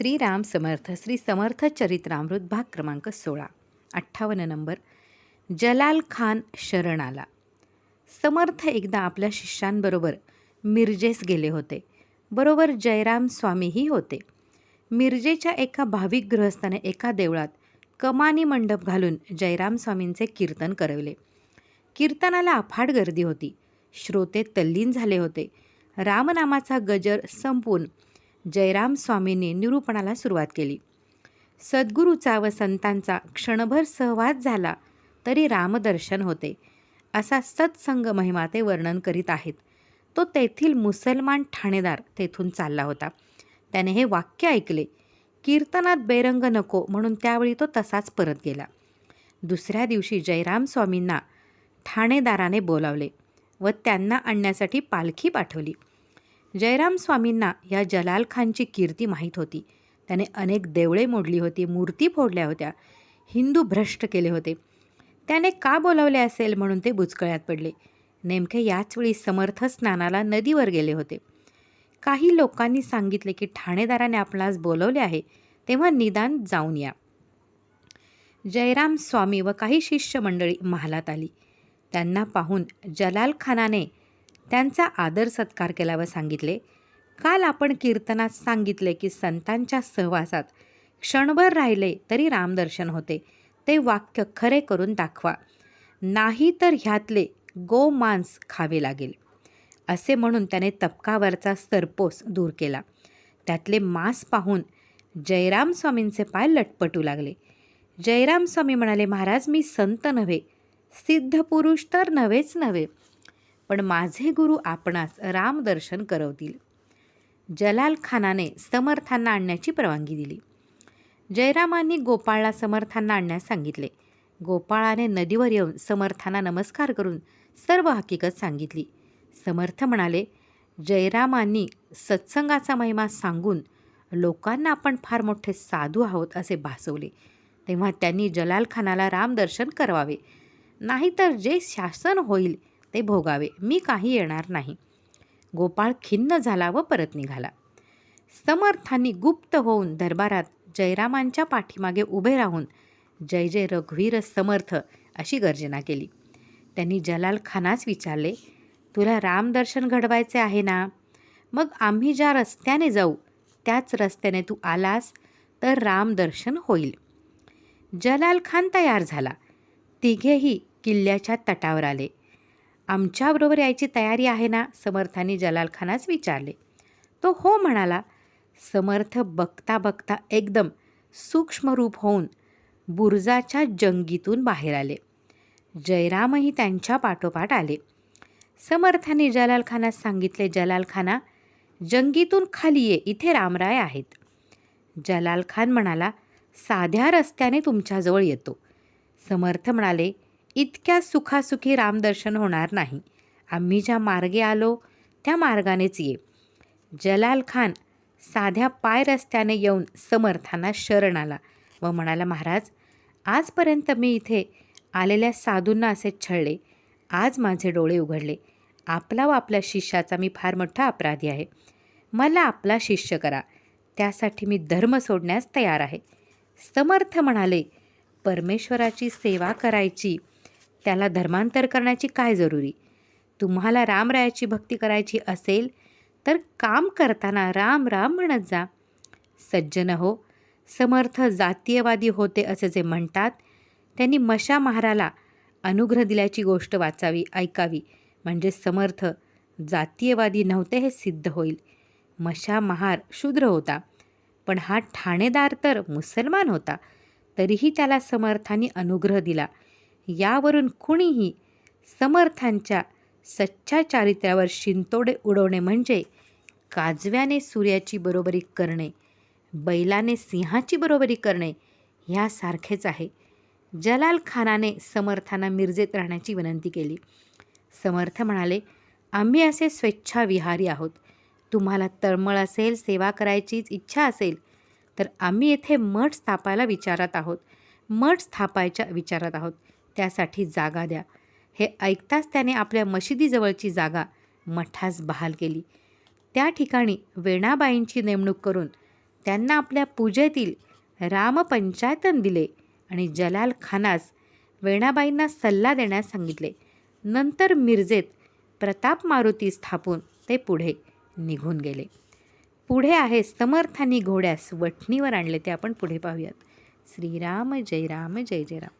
श्रीराम समर्थ श्री समर्थ चरित्रामृत भाग क्रमांक सोळा. अठ्ठावन्न नंबर. जलाल खान शरण आला समर्थ एकदा आपल्या शिष्यांबरोबर मिरजेस गेले होते. बरोबर जयराम स्वामीही होते. मिरजेच्या एका भाविक गृहस्थाने एका देवळात कमानी मंडप घालून जयराम स्वामींचे कीर्तन करवले. कीर्तनाला अफाट गर्दी होती. श्रोते तल्लीन झाले होते. रामनामाचा गजर संपून जयराम स्वामींनी निरूपणाला सुरुवात केली. सद्गुरूचा व संतांचा क्षणभर सहवास झाला तरी रामदर्शन होते असा सत्संग महिमा ते वर्णन करीत आहेत. तो तेथील मुसलमान ठाणेदार तेथून चालला होता. त्याने हे वाक्य ऐकले कीर्तनात बेरंग नको म्हणून त्यावेळी तो तसाच परत गेला. दुसऱ्या दिवशी जयराम स्वामींना ठाणेदाराने बोलावले व त्यांना आणण्यासाठी पालखी पाठवली. जयराम स्वामींना या जलाल खानची कीर्ती माहीत होती. त्याने अनेक देवळे मोडली होती मूर्ती फोडल्या होत्या हिंदू भ्रष्ट केले होते. त्याने का बोलावले असेल म्हणून ते बुचकळ्यात पडले. नेमके याचवेळी समर्थ स्नानाला नदीवर गेले होते. काही लोकांनी सांगितले की ठाणेदाराने आपणास बोलवले आहे तेव्हा निदान जाऊन या. जयराम स्वामी व काही शिष्यमंडळी महालात आली. त्यांना पाहून जलाल खानाने त्यांचा आदर सत्कार केला व सांगितले काल आपण कीर्तनात सांगितले की संतांच्या सहवासात क्षणभर राहिले तरी रामदर्शन होते. ते वाक्य खरे करून दाखवा. नाही तर ह्यातले गोमांस खावे लागेल. असे म्हणून त्याने तपकावरचा सरपोस दूर केला. त्यातले मांस पाहून जयराम स्वामींचे पाय लटपटू लागले. जयराम स्वामी म्हणाले महाराज मी संत नव्हे. सिद्ध पुरुष तर नव्हेच नव्हे. पण माझे गुरु आपणास रामदर्शन करवतील. जलाल खानाने समर्थांना आणण्याची परवानगी दिली. जयरामांनी गोपाळला समर्थांना आणण्यास सांगितले. गोपाळाने नदीवर येऊन समर्थांना नमस्कार करून सर्व हकीकत सांगितली. समर्थ म्हणाले जयरामांनी सत्संगाचा महिमा सांगून लोकांना आपण फार मोठे साधू आहोत असे भासवले. तेव्हा त्यांनी जलाल खानाला रामदर्शन करावे नाहीतर जे शासन होईल ते भोगावे. मी काही येणार नाही. गोपाळ खिन्न झाला व परत निघाला. समर्थांनी गुप्त होऊन दरबारात जयरामांच्या पाठीमागे उभे राहून जय जय रघुवीर समर्थ अशी गर्जना केली. त्यांनी जलाल खानास विचारले तुला रामदर्शन घडवायचे आहे ना? मग आम्ही ज्या रस्त्याने जाऊ त्याच रस्त्याने तू आलास तर रामदर्शन होईल. जलाल खान तयार झाला. तिघेही किल्ल्याच्या तटावर आले. आमच्याबरोबर यायची तयारी आहे ना? समर्थाने जलाल खानास विचारले. तो हो म्हणाला समर्थ बघता बघता एकदम सूक्ष्मरूप होऊन बुर्जाच्या जंगीतून बाहेर आले. जयरामही त्यांच्या पाठोपाठ आले. समर्थाने जलाल खानास सांगितले जलाल खाना जंगीतून खाली ये इथे रामराय आहेत. जलाल खान म्हणाला साध्या रस्त्याने तुमच्याजवळ येतो. समर्थ म्हणाले इतक्या सुखासुखी रामदर्शन होणार नाही. आम्ही ज्या मार्गे आलो त्या मार्गानेच ये. जलाल खान साध्या पाय रस्त्याने येऊन समर्थांना शरण आला व म्हणाला महाराज आजपर्यंत मी इथे आलेल्या साधूंना असे छळले. आज माझे डोळे उघडले. आपला व आपल्या शिष्याचा मी फार मोठा अपराधी आहे. मला आपला शिष्य करा. त्यासाठी मी धर्म सोडण्यास तयार आहे. समर्थ म्हणाले परमेश्वराची सेवा करायची त्याला धर्मांतर करण्याची काय जरुरी? तुम्हाला रामरायाची भक्ती करायची असेल तर काम करताना राम राम म्हणत जा. सज्जन हो समर्थ जातीयवादी होते असे जे म्हणतात त्यांनी मशा महाराला अनुग्रह दिल्याची गोष्ट वाचावी ऐकावी. म्हणजे समर्थ जातीयवादी नव्हते हे सिद्ध होईल. मशा महार शूद्र होता. पण हा ठाणेदार तर मुसलमान होता. तरीही त्याला समर्थाने अनुग्रह दिला. यावरून कुणीही समर्थांच्या सच्च्या चारित्र्यावर शिंतोडे उडवणे म्हणजे काजव्याने सूर्याची बरोबरी करणे बैलाने सिंहाची बरोबरी करणे ह्यासारखेच आहे. जलाल खानाने समर्थांना मिरजेत राहण्याची विनंती केली. समर्थ म्हणाले आम्ही असे स्वेच्छाविहारी आहोत. तुम्हाला तळमळ असेल सेवा करायचीच इच्छा असेल तर आम्ही येथे मठ स्थापायला विचारत आहोत. मठ स्थापायच्या विचारत आहोत. त्यासाठी जागा द्या. हे ऐकताच त्याने आपल्या मशिदीजवळची जागा मठास बहाल केली. त्या ठिकाणी वेणाबाईंची नेमणूक करून त्यांना आपल्या पूजेतील रामपंचायतन दिले आणि जलाल खानास वेणाबाईंना सल्ला देण्यास सांगितले. नंतर मिरजेत प्रताप मारुती स्थापून ते पुढे निघून गेले. पुढे आहे समर्थांनी घोड्यास वठणीवर आणले ते आपण पुढे पाहूयात. श्रीराम जय राम जय जय राम.